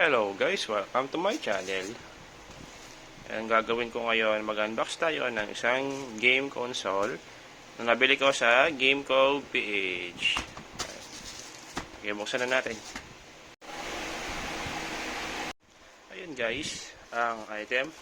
Hello guys, welcome to my channel. Ang gagawin ko ngayon, mag-unbox tayo ng isang game console na nabili ko sa GameCo PH. Okay, buksan na natin. Ayun guys, ang item.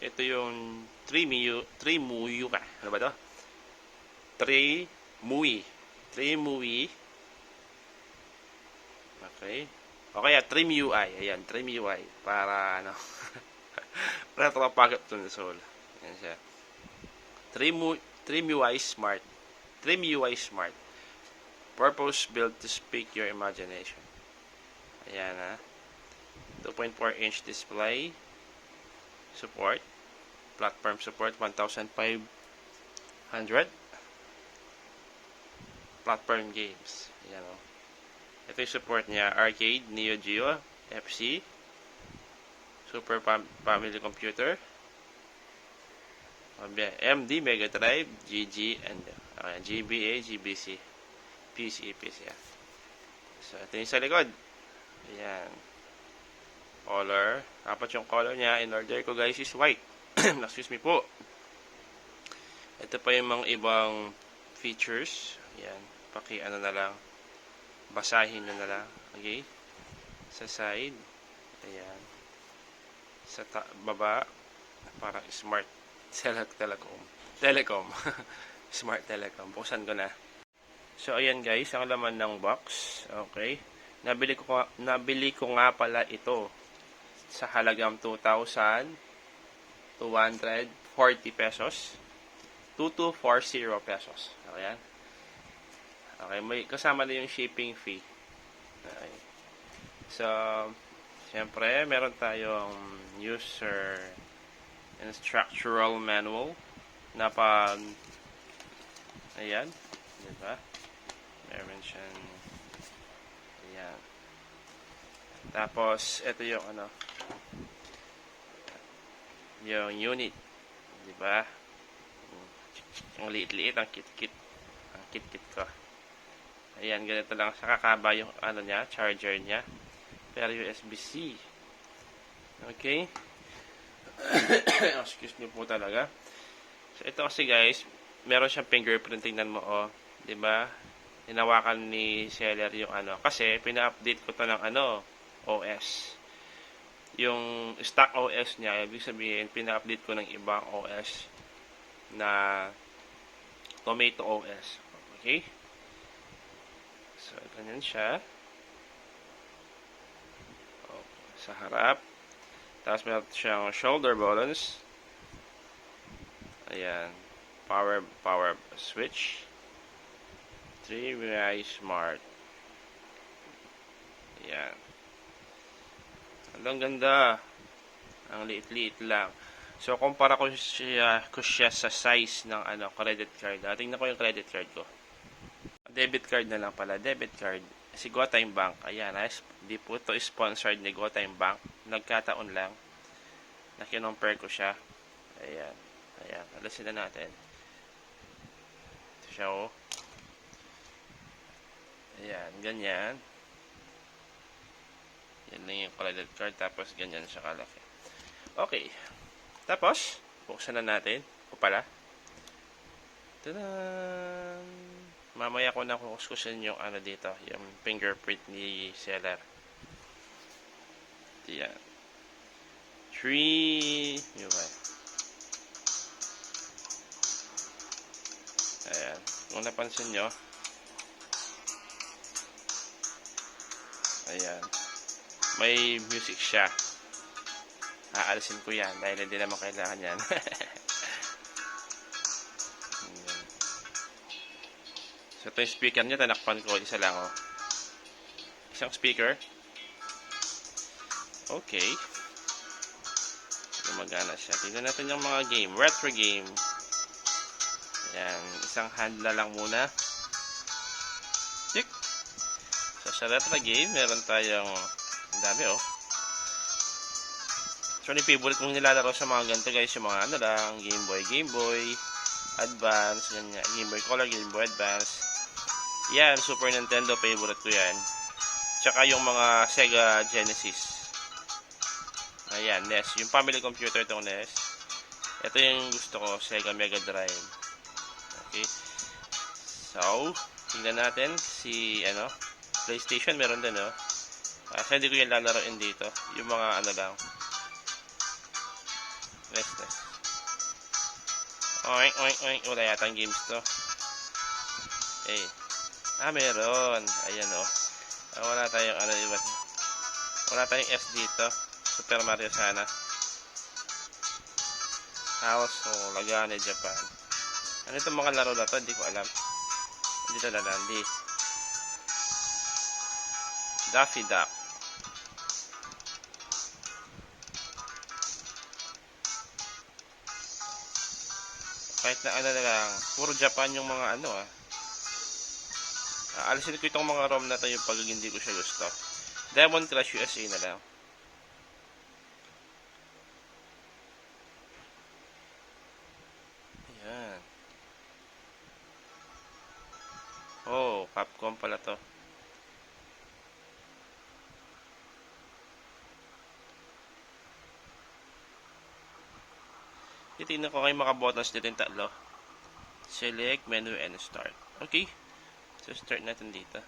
Ito yung 3 Muyu, 3 Muyu ka. Ano ba to? 3 Mui. 3 Mui. Okay. O kaya trim UI. Ayan, trim UI. Para ano. to ng soul. Ayan siya. Trim, trim UI Smart. Trim UI Smart. Purpose built to speak your imagination. Ayan ha. 2.4 inch display. Support. Platform support 1500. Platform games. Ayan o. Ito yung support niya, Arcade, Neo Geo, FC, Super Fam- Family Computer, MD, Mega Drive, GG, and uh, GBA, GBC, PC, PC. yeah. So, ito yung sa likod. Ayan. Color. Dapat yung color niya, in order ko guys, is white. Excuse me po. Ito pa yung mga ibang features. Ayan. Paki ano na lang basahin na lang. Okay? Sa side. Ayan. Sa ta- baba. Parang smart tele- telecom. Telecom. smart telecom. Buksan ko na. So, ayan guys. Ang laman ng box. Okay. Nabili ko, nabili ko nga pala ito sa halagang 2,240 pesos. 2240 pesos. Ayan. Okay, may kasama na yung shipping fee. Okay. So, siyempre, meron tayong user instructional manual na pag ayan, di ba? Meron siyang ayan. Tapos, ito yung ano yung unit, di ba? Ang liit-liit, ang kit-kit. Ang kit-kit ko. Ayan, ganito lang sa kakaba yung ano niya, charger niya. Pero USB-C. Okay? Excuse me po talaga. So, ito kasi guys, meron siyang fingerprint. Tingnan mo, oh. ba? Hinawakan ni seller yung ano. Kasi, pina-update ko to ng ano, OS. Yung stock OS niya, ibig sabihin, pina-update ko ng ibang OS na Tomato OS. Okay? So, ganyan siya. Oh, sa harap. Tapos meron siyang shoulder buttons. Ayan. Power, power switch. 3 UI Smart. Ayan. Ang ganda. Ang liit-liit lang. So, kumpara ko siya, ko siya sa size ng ano, credit card. Tingnan ko yung credit card ko. Debit card na lang pala. Debit card. Si GoTime Bank. Ayan. ah, sp- Di po ito sponsored ni GoTime Bank. Nagkataon lang. Na kinompare ko siya. Ayan. Ayan. Alasin na natin. Ito siya oh. Ayan. Ganyan. Yan lang yung credit card. Tapos ganyan siya kalaki. Okay. Tapos, buksan na natin. O pala. Tadaan! Mamaya ko na kukuskusin yung ano dito, yung fingerprint ni seller. Yan. Three, yun ba? Ayan. Kung napansin nyo, ayan. May music siya. Aalisin ko yan dahil hindi naman kailangan yan. So, ito yung speaker niya, tanakpan ko. Isa lang, oh. Isang speaker. Okay. Gumagana siya. Tingnan natin yung mga game. Retro game. Ayan. Isang hand na lang muna. Tik. So, sa retro game, meron tayong ang dami, oh. So, yung favorite mong nilalaro sa mga ganito, guys, yung mga ano lang, Game Boy, Game Boy, Advance, ganyan, Game Boy Color, Game Boy Advance. Yan, Super Nintendo, favorite ko yan. Tsaka yung mga Sega Genesis. Ayan, NES. Yung family computer itong NES. Ito yung gusto ko, Sega Mega Drive. Okay. So, tingnan natin si, ano, PlayStation meron din, no? Kasi hindi ko yan lalaroin dito. Yung mga ano lang. Next, next. Oink, oink, oink. Wala yata ang games to. Eh. Ah, meron. Ayan, oh. Ah, wala tayong ano, iba. Wala tayong S dito. Super Mario sana. House of Lagane, Japan. Ano itong mga laro na to? Hindi ko alam. Hindi na lalandi. Daffy Duck. Kahit na ano na lang, puro Japan yung mga ano ah. Aalisin ko itong mga ROM na to yung pag hindi ko siya gusto. Diamond Crush USA na lang. Ayan. Oh, Capcom pala to. Titignan ko kayo mga buttons dito yung tatlo. Select, menu, and start. Okay. So, start natin dito.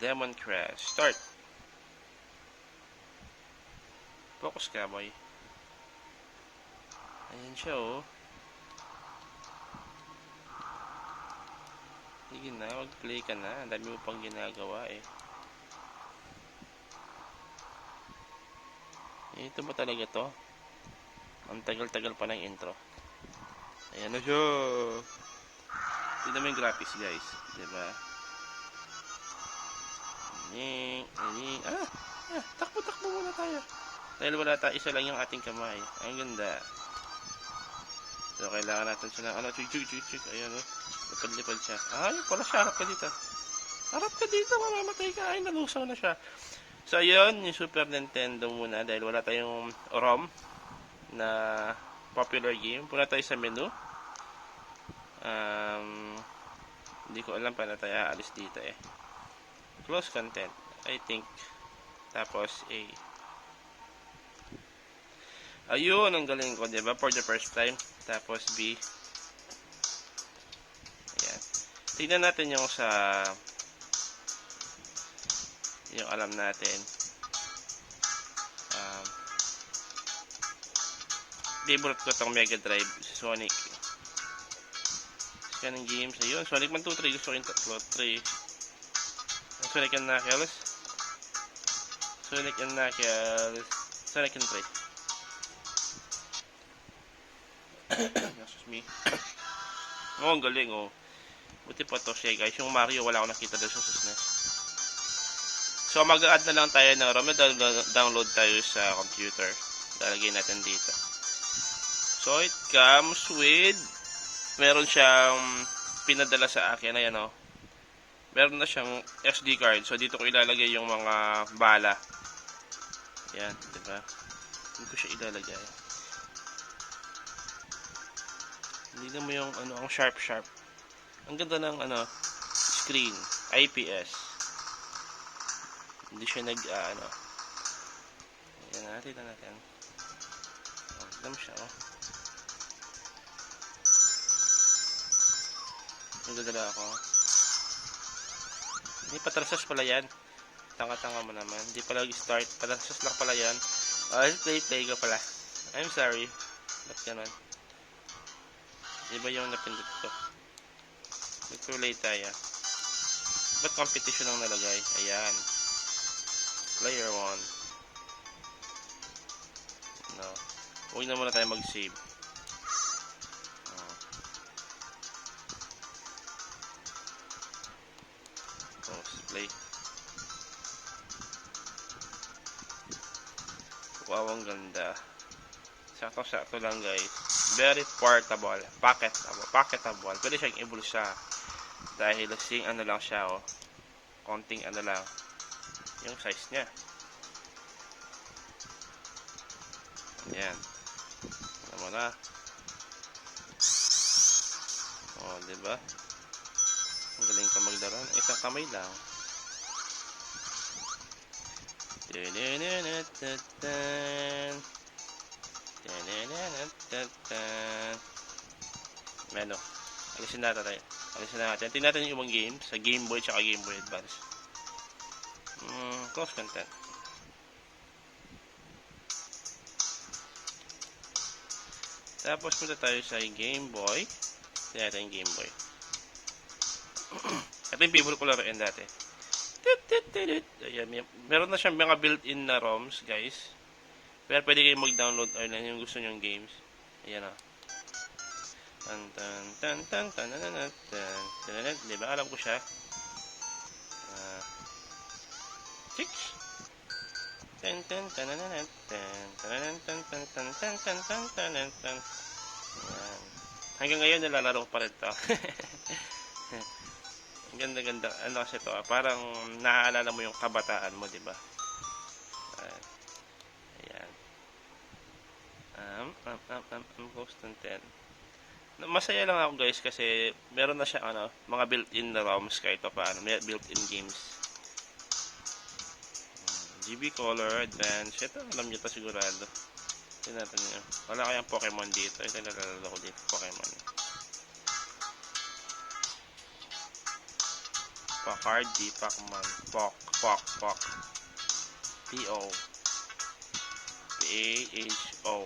Demon Crash. Start. Focus ka, boy. Ayan siya, oh. Sige na, mag-play ka na. Ang dami mo pang ginagawa, eh. Ito ba talaga to? Ang tagal-tagal pa ng intro. Ayan na siya. Mo yung graphics, guys. Diba? Ning, ning. Ah! Ah! Takbo-takbo muna tayo. Dahil wala tayo, isa lang yung ating kamay. Ang ganda. So, kailangan natin siya ng ano, chik, chik, chik, chik. Ayan, oh. Lipad-lipad siya. Ah, yun pala siya. Harap ka dito. Harap ka dito, mamamatay ka. Ay, nalusaw na siya. So, ayun, yung Super Nintendo muna dahil wala tayong ROM na popular game. Puna tayo sa menu. Um, hindi ko alam paano tayo aalis dito eh. Close content. I think. Tapos A. Ayun, ang galing ko, diba? For the first time. Tapos B. Ayan. Tignan natin yung sa yung alam natin. Um, favorite ko tong Mega Drive, si Sonic. Scanning games, ayun, Sonic 1, 2, 3, gusto ko yung tatlo, 3. Ang Sonic and Knuckles. Sonic and Knuckles. Sonic and 3. Excuse me. oh, ang galing, oh. Buti pa to siya, guys. Yung Mario, wala akong nakita doon sa SNES. So, mag-add na lang tayo ng ROM. Download tayo sa computer. Lalagay natin dito. So, it comes with meron siyang pinadala sa akin. Ayan, o. Meron na siyang SD card. So, dito ko ilalagay yung mga bala. Ayan, di ba? Hindi ko siya ilalagay. Hindi mo yung ano, ang sharp-sharp. Ang ganda ng ano, screen. IPS. Hindi siya nag, ah, ano. Ayan natin, tignan natin. Oh, alam siya, oh. Nagdadala ako. Hindi patrasas pala yan. Tanga-tanga mo naman. Hindi pala start. Patrasas lang pala yan. Oh, play, play ka pala. I'm sorry. Ba't ganun? Iba yung napindot ko. Nag-play tayo. Ba't competition ang nalagay? Ayan. Player 1. No. Huwag na muna tayo mag-save. Wow, ang ganda. Sakto-sakto lang guys. Very portable. Packetable. Packetable. Pwede siyang ibulsa. Dahil sing ano lang siya oh. Konting ano lang. Yung size niya. Ayan. Alam mo na. Oh, di ba? Ang galing ka maglaro. Isang kamay lang. Ano? Alisin natin tayo. Alisin natin. Tingnan natin yung ibang game sa Game Boy tsaka Game Boy Advance. Mm, close content. Tapos punta tayo sa Game Boy. Tingnan natin yung Game Boy. Ito yung favorite ko laruin dati. Ayan, meron na siyang mga built-in na ROMs, guys. Pero pwede kayong mag-download or lang yung gusto nyong games. Ayan o. Tan tan tan tan tan tan tan tan tan tan Di ba? Alam ko siya. Ah. Chicks. Tan tan tan tan tan tan tan tan tan tan tan tan tan tan tan. Hanggang ngayon nalalaro ko pa rin to. Ang ganda-ganda. Ano kasi to, ah, parang naaalala mo yung kabataan mo, di ba? Ayan. Ayan. Um, um, um, um, um, Ghost and 10. Na- Masaya lang ako guys kasi meron na siya ano, mga built-in na ROMs kahit pa paano, may built-in games. Hmm, GB Color, Advance, ito alam nyo to sigurado. Tingnan natin nyo. Wala kayang Pokemon dito. Ito nalalala ko dito, Pokemon. Pacardi, Pacman, Pok, Pok, Pok. P-O. P-A-H-O.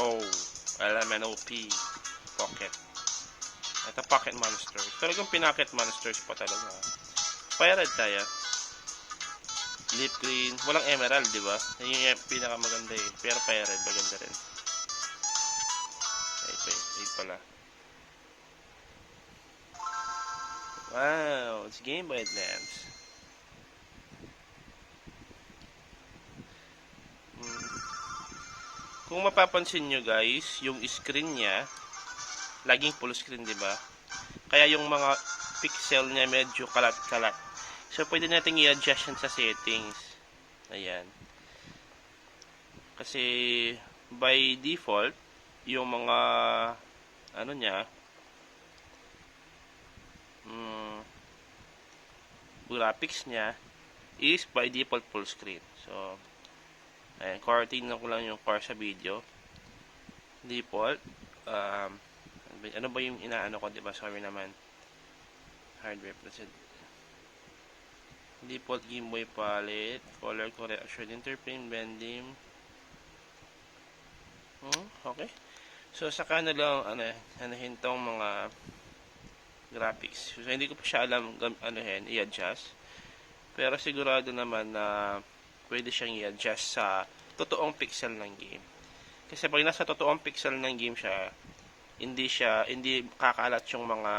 O. L-M-N-O-P. Pocket. Ito, Pocket Monsters. Talagang Pinacket Monsters pa talaga. Pirate tayo. Lip green. Walang emerald, di ba? Yung e- pinakamaganda eh. Pero pirate, maganda rin. Ay, ito, ito pala. Wow, it's Game Boy Advance. Hmm. Kung mapapansin nyo guys, yung screen niya, laging full screen, di ba? Kaya yung mga pixel niya medyo kalat-kalat. So, pwede natin i-adjust yan sa settings. Ayan. Kasi, by default, yung mga, ano niya, mm, graphics niya is by default full screen. So, ayan, core, tingnan ko lang yung core sa video. Default, um, ano ba yung inaano ko, di ba? Sorry naman. Hardware present. Default Game Boy palette, color correction, interplane blending. Hmm, okay. So, saka na lang, ano, ano tong mga graphics. So, hindi ko pa siya alam ano yan, i-adjust. Pero sigurado naman na pwede siyang i-adjust sa totoong pixel ng game. Kasi pag nasa totoong pixel ng game siya, hindi siya, hindi kakalat yung mga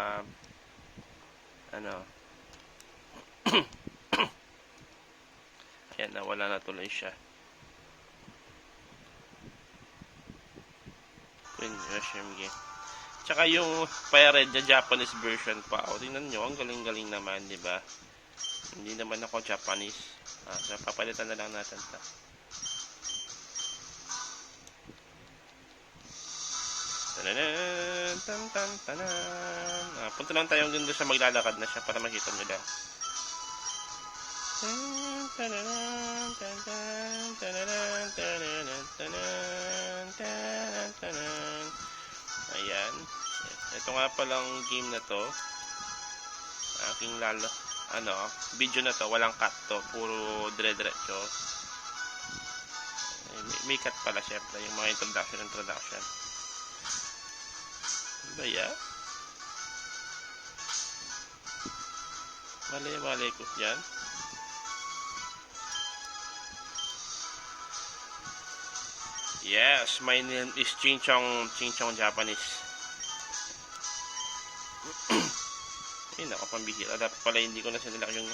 ano Ayan, nawala na tuloy siya. Queen Russian game. Tsaka yung Pirate na Japanese version pa. O, tingnan nyo, ang galing-galing naman, di ba? Hindi naman ako Japanese. Ah, so, papalitan na lang natin ta. Tananan, tan tan tanan. Ah, punta lang tayo doon sa maglalakad na siya para makita nyo lang. Tan, tananan, tan, tan, tananan, tananan, tanan, tanan, tanan. Ayan. Ito nga palang game na to. Aking lalo, ano, video na to, walang cut to, puro dire-diretso. Eh, May, may cut pala syempre, yung mga introduction, introduction. Ba ya? Mali-mali ko yan. Yes, my name is Chinchong, Chinchong Japanese. Ay, nakapambihira. Dapat pala hindi ko na sinilak yung,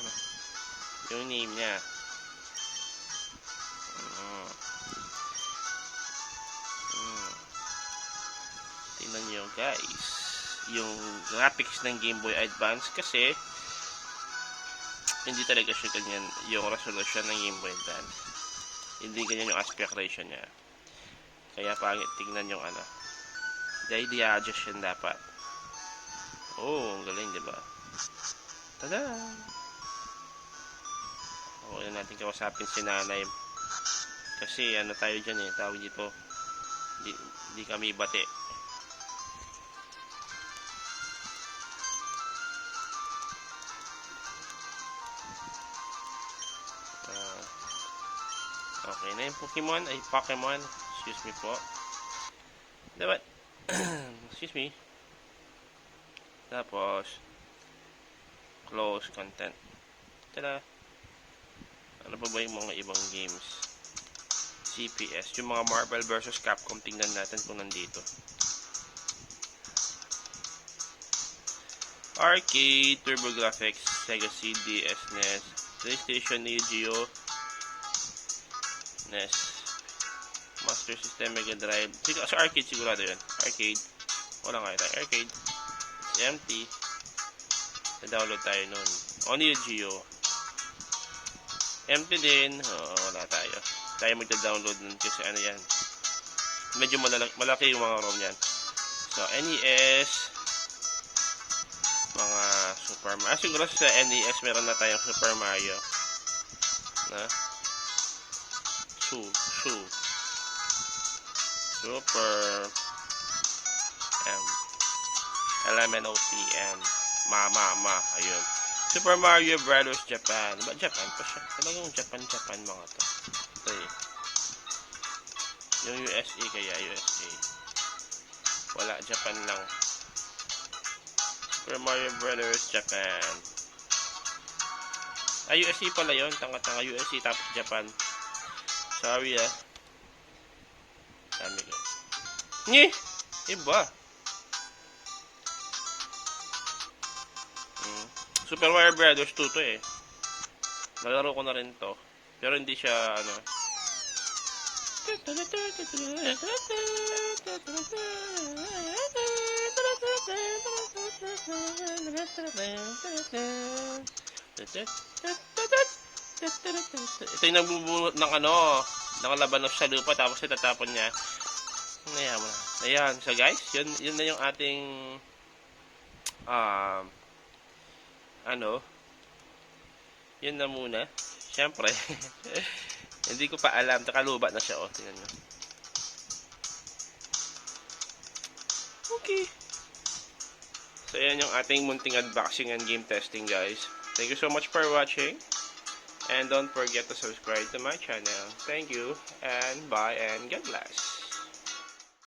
yung name niya. Mm. Mm. Tingnan nyo guys. Yung graphics ng Game Boy Advance kasi hindi talaga siya ganyan yung resolution ng Game Boy Advance. Hindi ganyan yung aspect ratio niya. Kaya pangit tingnan yung ano. Dahil i-adjust yan dapat. Oh, ang galing, di ba? Tada! huwag na natin kausapin si nanay. Kasi ano tayo dyan eh, tawag dito. Di, di kami bate. Ah, okay na yung Pokemon, ay Pokemon. Excuse me po. Diba? Excuse me. Tapos, close content. Tada! Ano pa ba yung mga ibang games? CPS. Yung mga Marvel vs. Capcom, tingnan natin kung nandito. Arcade, TurboGrafx, Sega CD, SNES, PlayStation, Neo Geo, NES, Master System, Mega Drive. Sig- arcade sigurado yun. Arcade. Wala nga tayo. Arcade. It's empty. Na-download tayo nun. O Neo Geo. Empty din. Oo, wala tayo. Tayo magda-download nun kasi ano yan. Medyo malaki, malaki yung mga ROM yan. So, NES. Mga Super Mario. Ah, siguro sa NES meron na tayong Super Mario. Na? Su, su. Super M. LMNOPM. Ma, ma, ma. Ayun. Super Mario Brothers Japan. Ba, Japan pa siya? Talagang Japan, Japan mga to. Ito eh. Yung USA kaya, USA. Wala, Japan lang. Super Mario Brothers Japan. Ah, USA pala yun. Tanga-tanga USA tapos Japan. Sorry ah. Dami ko. Nye! Iba. Super Mario Brothers 2 to eh. Nalaro ko na rin to. Pero hindi siya ano. Ito yung nagbubunot ng ano, nakalaban sa lupa tapos itatapon niya. Ayan mo na. Ayan. So guys, yun, yun na yung ating um, ano, yun na muna. Siyempre, hindi ko pa alam. Nakaluba na siya, oh. Tingnan nyo. Okay. So, yan yung ating munting unboxing and game testing, guys. Thank you so much for watching. And don't forget to subscribe to my channel. Thank you, and bye, and God bless.